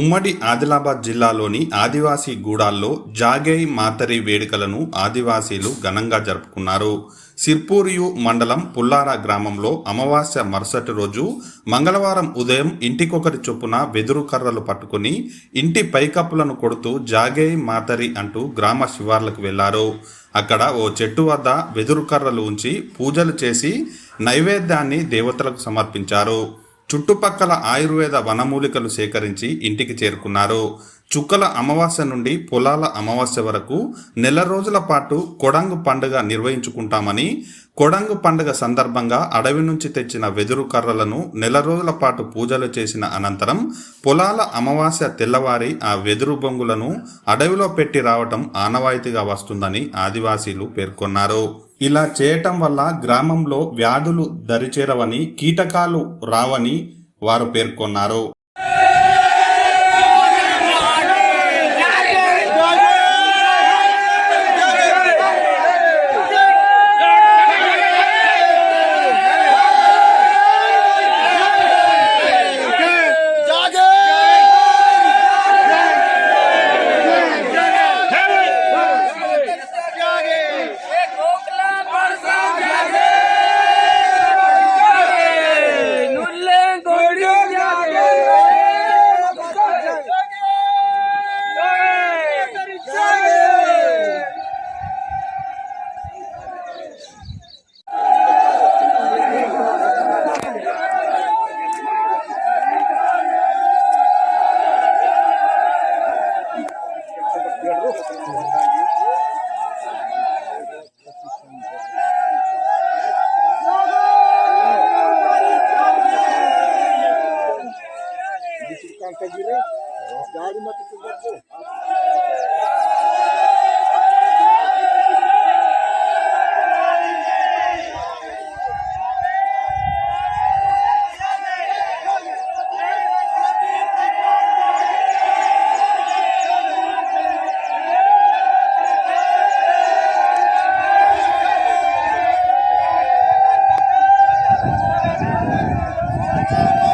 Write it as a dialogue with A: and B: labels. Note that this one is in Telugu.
A: ఉమ్మడి ఆదిలాబాద్ జిల్లాలోని ఆదివాసీ గూడాల్లో జాగే మాతరి వేడుకలను ఆదివాసీలు ఘనంగా జరుపుకున్నారు. సిర్పూరియు మండలం పుల్లార గ్రామంలో అమావాస్య మరుసటి రోజు మంగళవారం ఉదయం ఇంటికొకరి చొప్పున వెదురు కర్రలు పట్టుకుని ఇంటి పైకప్పులను కొడుతూ జాగే మాతరి అంటూ గ్రామ శివార్లకు వెళ్ళారు. అక్కడ ఓ చెట్టు వద్ద వెదురు కర్రలు ఉంచి పూజలు చేసి నైవేద్యాన్ని దేవతలకు సమర్పించారు. చుట్టుపక్కల ఆయుర్వేద వనమూలికలు సేకరించి ఇంటికి చేరుకున్నారు. చుక్కల అమావాస్య నుండి పొలాల అమావాస్య వరకు నెల రోజుల పాటు కొడంగు పండుగ నిర్వహించుకుంటామని కొడంగు పండుగ సందర్భంగా అడవి నుంచి తెచ్చిన వెదురు కర్రలను నెల రోజుల పాటు పూజలు చేసిన అనంతరం పొలాల అమావాస్య తెల్లవారి ఆ వెదురు బొంగులను అడవిలో పెట్టి రావటం ఆనవాయితీగా వస్తుందని ఆదివాసీలు పేర్కొన్నారు. ఇలా చేయటం వల్ల గ్రామంలో వ్యాధులు దరిచేరవని కీటకాలు రావని వారు పేర్కొన్నారు.
B: Dá-lhe
C: uma oportunidade. Thank you.